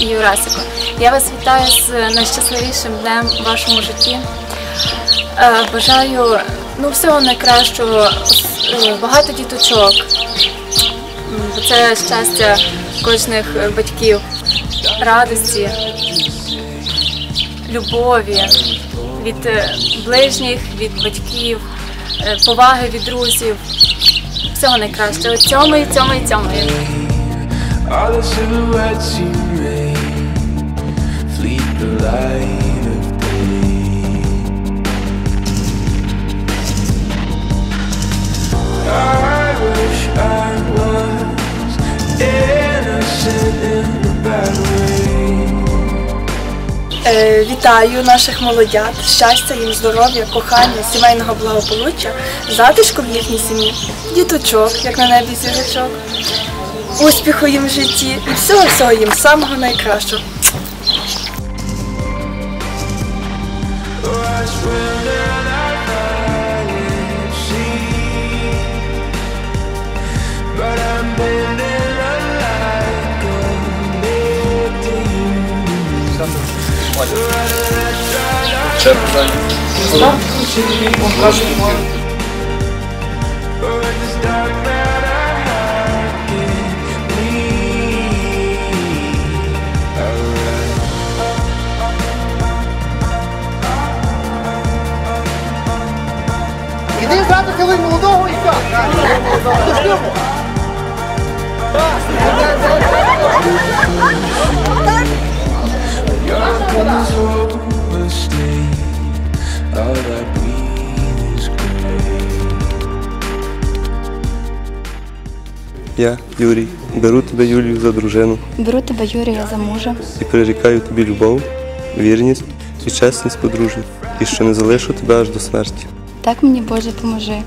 Юрасико. Я вас вітаю з найщасливішим днем в вашому житті. Е, Бажаю ну, всього найкращого, е, багато діточок. Це щастя кожних батьків, радості, любові від е, ближніх, від батьків, поваги від друзів. Всього найкращого. Цьомаю, цьомаю, цьомаю. All the silhouettes you made fleet the light of day. I wish I was innocent in a bad way. Е, Вітаю наших молодят, щастя їм, здоров'я, кохання, сімейного благополуччя, затишку в їхній сім'ї, діточок, як на небі зірочок, успіху їм в житті і всього всього їм самого найкращого. Oh, I swim down Іди ззаду коли молодого і все. Я, Юрій, беру тебе, Юлію, за дружину Беру тебе, Юрія, за мужа, і прирікаю тобі любов, вірність і чесність подружню, і що не залишу тебе аж до смерті. Так мені Боже поможи,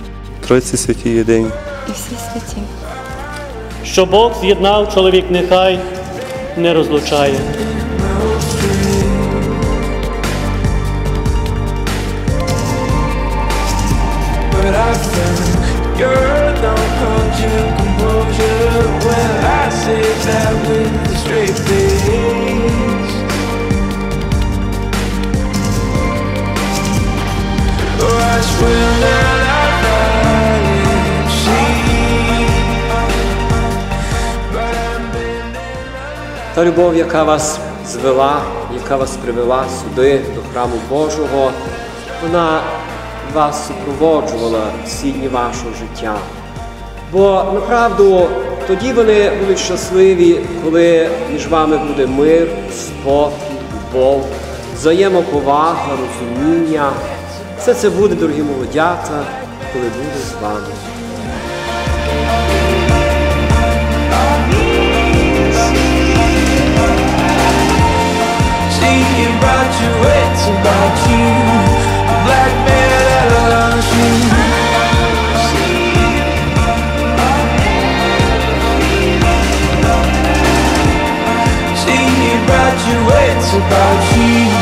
Тройці святі єдині, і всі святі. Що Бог з'єднав, чоловік нехай не розлучає. Your don't hold your composure when I say that Та любов, яка вас звела, яка вас привела сюди, до храму Божого, вона вас супроводжувала всі дні вашого життя. Бо направду тоді вони будуть щасливі, коли між вами буде мир, спокій, любов, взаємоповага, розуміння. Все це буде, дорогі молодята, коли буде з вами. cidade.